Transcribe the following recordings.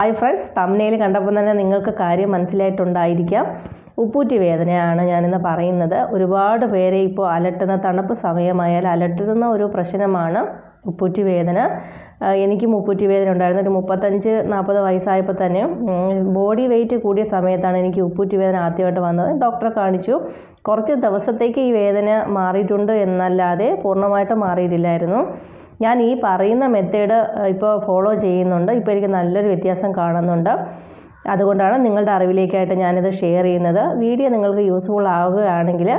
Hi friends തമ്മിൽ കണ്ടപ്പോൾ തന്നെ നിങ്ങൾക്ക് കാര്യം മനസ്സിലായിട്ടുണ്ടായിരിക്കാം. ഉപ്പൂറ്റി വേദനയാണ് ഞാനിന്ന് പറയുന്നത്. ഒരുപാട് പേരെ ഇപ്പോൾ അലട്ടുന്ന തണുപ്പ് സമയമായാൽ അലട്ടുന്ന ഒരു പ്രശ്നമാണ് ഉപ്പൂറ്റി വേദന. എനിക്ക് മുപ്പൂറ്റി വേദന ഉണ്ടായിരുന്നു. ഒരു മുപ്പത്തഞ്ച് നാൽപ്പത് വയസ്സായപ്പോൾ തന്നെ ബോഡി വെയിറ്റ് കൂടിയ സമയത്താണ് എനിക്ക് ഉപ്പൂറ്റി വേദന ആദ്യമായിട്ട് വന്നത്. ഡോക്ടറെ കാണിച്ചു. കുറച്ച് ദിവസത്തേക്ക് ഈ വേദന മാറിയിട്ടുണ്ട് എന്നല്ലാതെ പൂർണമായിട്ട് മാറിയിട്ടില്ലായിരുന്നു. ഞാൻ ഈ പറയുന്ന മെത്തേഡ് ഇപ്പോൾ ഫോളോ ചെയ്യുന്നുണ്ട്. ഇപ്പോൾ എനിക്ക് നല്ലൊരു വ്യത്യാസം കാണുന്നുണ്ട്. അതുകൊണ്ടാണ് നിങ്ങളുടെ അറിവിലേക്കായിട്ട് ഞാനിത് ഷെയർ ചെയ്യുന്നത്. വീഡിയോ നിങ്ങൾക്ക് യൂസ്ഫുൾ ആവുകയാണെങ്കിൽ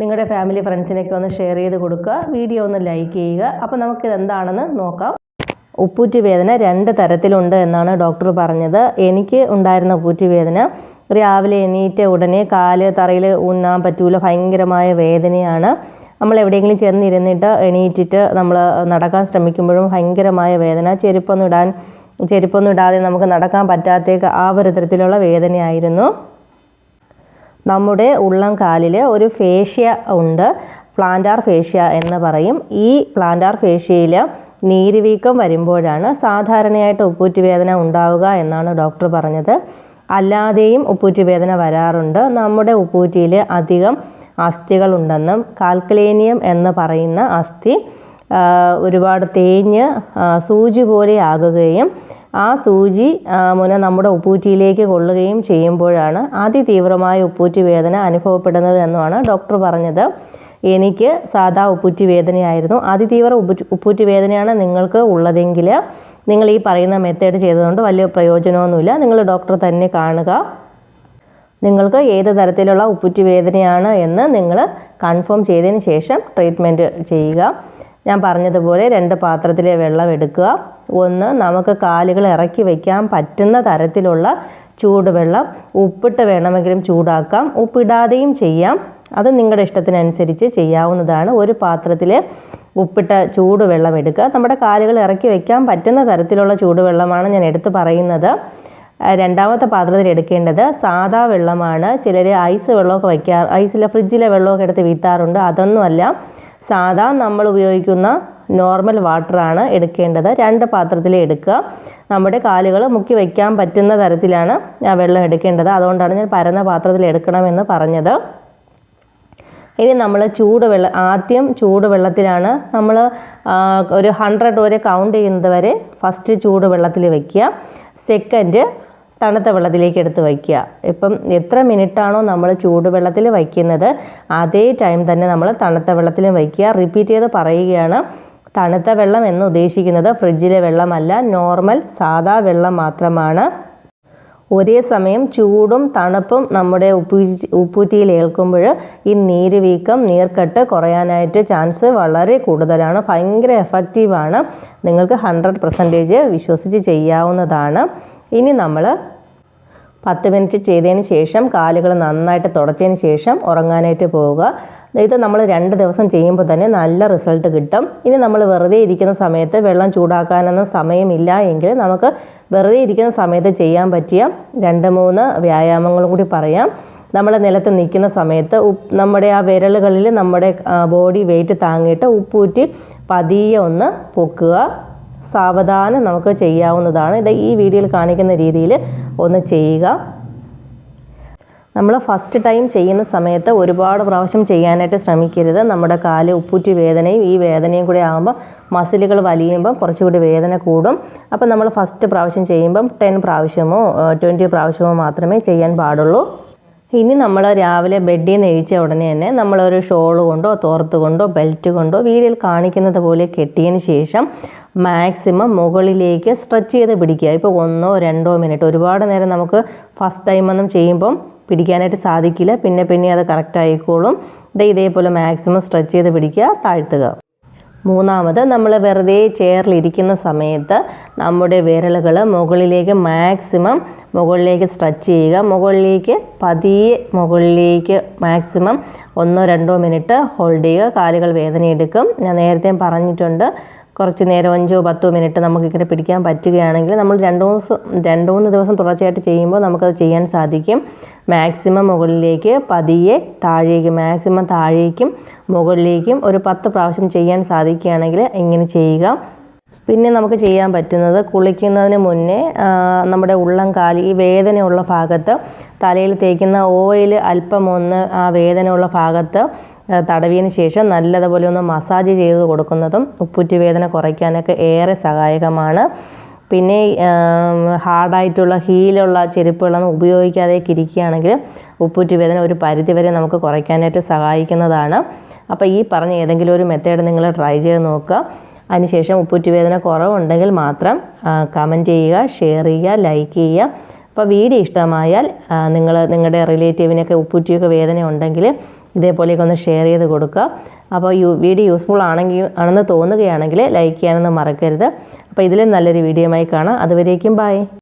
നിങ്ങളുടെ ഫാമിലി ഫ്രണ്ട്സിനൊക്കെ ഒന്ന് ഷെയർ ചെയ്ത് കൊടുക്കുക. വീഡിയോ ഒന്ന് ലൈക്ക് ചെയ്യുക. അപ്പോൾ നമുക്കിത് എന്താണെന്ന് നോക്കാം. ഉപ്പൂറ്റി വേദന രണ്ട് തരത്തിലുണ്ട് എന്നാണ് ഡോക്ടർ പറഞ്ഞത്. എനിക്ക് ഉണ്ടായിരുന്ന ഉപ്പൂറ്റി വേദന രാവിലെ എണീറ്റ ഉടനെ കാൽ തറയിൽ ഊന്നാൻ പറ്റൂല. ഭയങ്കരമായ വേദനയാണ്. നമ്മൾ എവിടെയെങ്കിലും ചെന്നിരുന്നിട്ട് എണീറ്റിട്ട് നമ്മൾ നടക്കാൻ ശ്രമിക്കുമ്പോഴും ഭയങ്കരമായ വേദന. ചെരുപ്പൊന്നും ഇടാൻ ചെരുപ്പൊന്നും ഇടാതെ നമുക്ക് നടക്കാൻ പറ്റാത്ത ആ ഒരു തരത്തിലുള്ള വേദനയായിരുന്നു. നമ്മുടെ ഉള്ളം കാലിൽ ഒരു ഫേഷ്യ ഉണ്ട് പ്ലാന്റാർ ഫേഷ്യ എന്ന് പറയും. ഈ പ്ലാന്റാർ ഫേഷ്യയിൽ നീരുവീക്കം വരുമ്പോഴാണ് സാധാരണയായിട്ട് ഉപ്പൂറ്റി വേദന ഉണ്ടാവുക എന്നാണ് ഡോക്ടർ പറഞ്ഞത്. അല്ലാതെയും ഉപ്പൂറ്റി വേദന വരാറുണ്ട്. നമ്മുടെ ഉപ്പൂറ്റിയിൽ അധികം അസ്ഥികളുണ്ടെന്നും കാൽക്കലേനിയം എന്ന് പറയുന്ന അസ്ഥി ഒരുപാട് തേഞ്ഞ് സൂചി പോലെ ആകുകയും ആ സൂചി മുന നമ്മുടെ ഉപ്പൂറ്റിയിലേക്ക് കൊള്ളുകയും ചെയ്യുമ്പോഴാണ് അതിതീവ്രമായ ഉപ്പൂറ്റി വേദന അനുഭവപ്പെടുന്നത് എന്നുമാണ് ഡോക്ടർ പറഞ്ഞത്. എനിക്ക് സാധാ ഉപ്പൂറ്റി വേദനയായിരുന്നു അതിതീവ്ര ഉപ്പൂറ്റി വേദനയാണ് നിങ്ങൾക്ക് ഉള്ളതെങ്കിൽ നിങ്ങൾ ഈ പറയുന്ന മെത്തേഡ് ചെയ്തതുകൊണ്ട് വലിയ പ്രയോജനമൊന്നുമില്ല. നിങ്ങൾ ഡോക്ടറെ തന്നെ കാണുക. നിങ്ങൾക്ക് ഏത് തരത്തിലുള്ള ഉപ്പുറ്റി വേദനയാണ് എന്ന് നിങ്ങൾ കൺഫേം ചെയ്തതിന് ശേഷം ട്രീറ്റ്മെന്റ് ചെയ്യുക. ഞാൻ പറഞ്ഞതുപോലെ രണ്ട് പാത്രത്തിലെ വെള്ളം എടുക്കുക. ഒന്ന് നമുക്ക് കാലുകൾ ഇറക്കി വയ്ക്കാൻ പറ്റുന്ന തരത്തിലുള്ള ചൂടുവെള്ളം ഉപ്പിട്ട് വേണമെങ്കിലും ചൂടാക്കാം. ഉപ്പിടാതെയും ചെയ്യാം. അത് നിങ്ങളുടെ ഇഷ്ടത്തിനനുസരിച്ച് ചെയ്യാവുന്നതാണ്. ഒരു പാത്രത്തിൽ ഉപ്പിട്ട ചൂടുവെള്ളം എടുക്കുക. നമ്മുടെ കാലുകൾ ഇറക്കി വയ്ക്കാൻ പറ്റുന്ന തരത്തിലുള്ള ചൂടുവെള്ളമാണ് ഞാൻ എടുത്തു പറയുന്നത്. രണ്ടാമത്തെ പാത്രത്തിൽ എടുക്കേണ്ടത് സാദാ വെള്ളമാണ്. ചിലർ ഐസ് വെള്ളമൊക്കെ വയ്ക്കാ ഐസിലെ ഫ്രിഡ്ജിലെ വെള്ളമൊക്കെ എടുത്ത് വീത്താറുണ്ട്. അതൊന്നുമല്ല സാധാ നമ്മൾ ഉപയോഗിക്കുന്ന നോർമൽ വാട്ടറാണ് എടുക്കേണ്ടത്. രണ്ട് പാത്രത്തിൽ എടുക്കുക. നമ്മുടെ കാലുകൾ മുക്കി വയ്ക്കാൻ പറ്റുന്ന തരത്തിലാണ് ആ വെള്ളം എടുക്കേണ്ടത്. അതുകൊണ്ടാണ് ഞാൻ പരന്ന പാത്രത്തിൽ എടുക്കണമെന്ന് പറഞ്ഞത്. ഇനി നമ്മൾ ചൂടുവെള്ളം ആദ്യം ചൂടുവെള്ളത്തിലാണ് നമ്മൾ ഒരു ഹൺഡ്രഡ് വരെ കൗണ്ട് ചെയ്യുന്നത് വരെ ഫസ്റ്റ് ചൂടുവെള്ളത്തിൽ വയ്ക്കുക. സെക്കൻഡ് തണുത്ത വെള്ളത്തിലേക്ക് എടുത്ത് വയ്ക്കുക. ഇപ്പം എത്ര മിനിറ്റാണോ നമ്മൾ ചൂടുവെള്ളത്തിൽ വയ്ക്കുന്നത് അതേ ടൈം തന്നെ നമ്മൾ തണുത്ത വെള്ളത്തിലും വയ്ക്കുക. റിപ്പീറ്റ് ചെയ്ത് പറയുകയാണ് തണുത്ത വെള്ളം എന്ന് ഉദ്ദേശിക്കുന്നത് ഫ്രിഡ്ജിലെ വെള്ളമല്ല നോർമൽ സാധാ വെള്ളം മാത്രമാണ്. ഒരേ സമയം ചൂടും തണുപ്പും നമ്മുടെ ഉപ്പൂറ്റി ഉപ്പൂറ്റിയിൽ ഏൽക്കുമ്പോൾ ഈ നീര് വീക്കം നീർക്കെട്ട് കുറയാനായിട്ട് ചാൻസ് വളരെ കൂടുതലാണ്. ഭയങ്കര എഫക്റ്റീവാണ് നിങ്ങൾക്ക് ഹൺഡ്രഡ് പെർസെന്റേജ് വിശ്വസിച്ച് ചെയ്യാവുന്നതാണ്. ഇനി നമ്മൾ പത്ത് മിനിറ്റ് ചെയ്തതിന് ശേഷം കാലുകൾ നന്നായിട്ട് തുടച്ചതിന് ശേഷം ഉറങ്ങാനായിട്ട് പോവുക. ഇത് നമ്മൾ രണ്ട് ദിവസം ചെയ്യുമ്പോൾ തന്നെ നല്ല റിസൾട്ട് കിട്ടും. ഇനി നമ്മൾ വെറുതെ ഇരിക്കുന്ന സമയത്ത് വെള്ളം ചൂടാക്കാനൊന്നും സമയമില്ല എങ്കിൽ നമുക്ക് വെറുതെ ഇരിക്കുന്ന സമയത്ത് ചെയ്യാൻ പറ്റിയ രണ്ട് മൂന്ന് വ്യായാമങ്ങളും കൂടി പറയാം. നമ്മൾ നിലത്ത് നിൽക്കുന്ന സമയത്ത് നമ്മുടെ ആ വിരലുകളിൽ നമ്മുടെ ബോഡി വെയിറ്റ് താങ്ങിയിട്ട് ഉപ്പൂറ്റി പതിയെ ഒന്ന് പൊക്കുക. സാവധാനം നമുക്ക് ചെയ്യാവുന്നതാണ്. ഇത് ഈ വീഡിയോയിൽ കാണിക്കുന്ന രീതിയിൽ ഒന്ന് ചെയ്യുക. നമ്മൾ ഫസ്റ്റ് ടൈം ചെയ്യുന്ന സമയത്ത് ഒരുപാട് പ്രാവശ്യം ചെയ്യാനായിട്ട് ശ്രമിക്കരുത്. നമ്മുടെ കാൽ ഉപ്പൂറ്റി വേദനയും ഈ വേദനയും കൂടി ആകുമ്പോൾ മസിലുകൾ വലിയുമ്പം കുറച്ചുകൂടി വേദന കൂടും. അപ്പോൾ നമ്മൾ ഫസ്റ്റ് പ്രാവശ്യം ചെയ്യുമ്പം ടെൻ പ്രാവശ്യമോ ട്വന്റി പ്രാവശ്യമോ മാത്രമേ ചെയ്യാൻ പാടുള്ളൂ. ഇനി നമ്മൾ രാവിലെ ബെഡിൽ നിന്ന് എഴിച്ച ഉടനെ തന്നെ നമ്മളൊരു ഷോൾ കൊണ്ടോ തോർത്ത് കൊണ്ടോ ബെൽറ്റ് കൊണ്ടോ വീഡിയോയിൽ കാണിക്കുന്നത് പോലെ കെട്ടിയതിന് ശേഷം മാക്സിമം മുകളിലേക്ക് സ്ട്രെച്ച് ചെയ്ത് പിടിക്കുക. ഇപ്പോൾ ഒന്നോ രണ്ടോ മിനിറ്റ് ഒരുപാട് നേരം നമുക്ക് ഫസ്റ്റ് ടൈം ഒന്നും ചെയ്യുമ്പം പിടിക്കാനായിട്ട് സാധിക്കില്ല. പിന്നെ പിന്നെ അത് കറക്റ്റ് ആയിക്കോളും. ദേ ഇതേപോലെ മാക്സിമം സ്ട്രെച്ച് ചെയ്ത് പിടിക്കുക താഴ്ത്തുക. മൂന്നാമത് നമ്മൾ വെറുതെ ചെയറിലിരിക്കുന്ന സമയത്ത് നമ്മുടെ വിരലുകൾ മുകളിലേക്ക് മാക്സിമം മുകളിലേക്ക് സ്ട്രെച്ച് ചെയ്യുക. മുകളിലേക്ക് പതിയെ മുകളിലേക്ക് മാക്സിമം ഒന്നോ രണ്ടോ മിനിറ്റ് ഹോൾഡ് ചെയ്യുക. കാലുകൾ വേദനയെടുക്കും. ഞാൻ നേരത്തെ പറഞ്ഞിട്ടുണ്ട്. കുറച്ച് നേരം അഞ്ചോ പത്തോ മിനിറ്റ് നമുക്കിങ്ങനെ പിടിക്കാൻ പറ്റുകയാണെങ്കിൽ നമ്മൾ രണ്ട് ദിവസം രണ്ട് മൂന്ന് ദിവസം തുടർച്ചയായിട്ട് ചെയ്യുമ്പോൾ നമുക്കത് ചെയ്യാൻ സാധിക്കും. മാക്സിമം മുകളിലേക്ക് പതിയെ താഴേക്ക് മാക്സിമം താഴേക്കും മുകളിലേക്കും ഒരു പത്ത് പ്രാവശ്യം ചെയ്യാൻ സാധിക്കുകയാണെങ്കിൽ ഇങ്ങനെ ചെയ്യുക. പിന്നെ നമുക്ക് ചെയ്യാൻ പറ്റുന്നത് കുളിക്കുന്നതിന് മുന്നേ നമ്മുടെ ഉള്ളം കാലി ഈ വേദനയുള്ള ഭാഗത്ത് തലയിൽ തേക്കുന്ന ഓയിൽ അല്പം ഒന്ന് ആ വേദനയുള്ള ഭാഗത്ത് തടവിയതിന് ശേഷം നല്ലതുപോലെ ഒന്ന് മസാജ് ചെയ്ത് കൊടുക്കുന്നതും ഉപ്പൂറ്റി വേദന കുറയ്ക്കാനൊക്കെ ഏറെ സഹായകമാണ്. പിന്നെ ഹാർഡായിട്ടുള്ള ഹീലുള്ള ചെരുപ്പുകളൊന്നും ഉപയോഗിക്കാതെ ഇരിക്കുകയാണെങ്കിൽ ഉപ്പൂറ്റി വേദന ഒരു പരിധിവരെ നമുക്ക് കുറയ്ക്കാനായിട്ട് സഹായിക്കുന്നതാണ്. അപ്പോൾ ഈ പറഞ്ഞ ഏതെങ്കിലും ഒരു മെത്തേഡ് നിങ്ങൾ ട്രൈ ചെയ്ത് നോക്കുക. അതിനുശേഷം ഉപ്പൂറ്റി വേദന കുറവുണ്ടെങ്കിൽ മാത്രം കമന്റ് ചെയ്യുക ഷെയർ ചെയ്യുക ലൈക്ക് ചെയ്യുക. അപ്പോൾ വീഡിയോ ഇഷ്ടമായാൽ നിങ്ങൾ നിങ്ങളുടെ റിലേറ്റീവിനൊക്കെ ഉപ്പുറ്റിയൊക്കെ വേദന ഉണ്ടെങ്കിൽ ഇതേപോലെയൊക്കെ ഒന്ന് ഷെയർ ചെയ്ത് കൊടുക്കുക. അപ്പോൾ യു വീഡിയോ യൂസ്ഫുൾ ആണെങ്കിൽ ആണെന്ന് തോന്നുകയാണെങ്കിൽ ലൈക്ക് ചെയ്യാനൊന്നും മറക്കരുത്. അപ്പോൾ ഇതിലും നല്ലൊരു വീഡിയോ ആയി കാണാം. അതുവരേക്കും ബൈ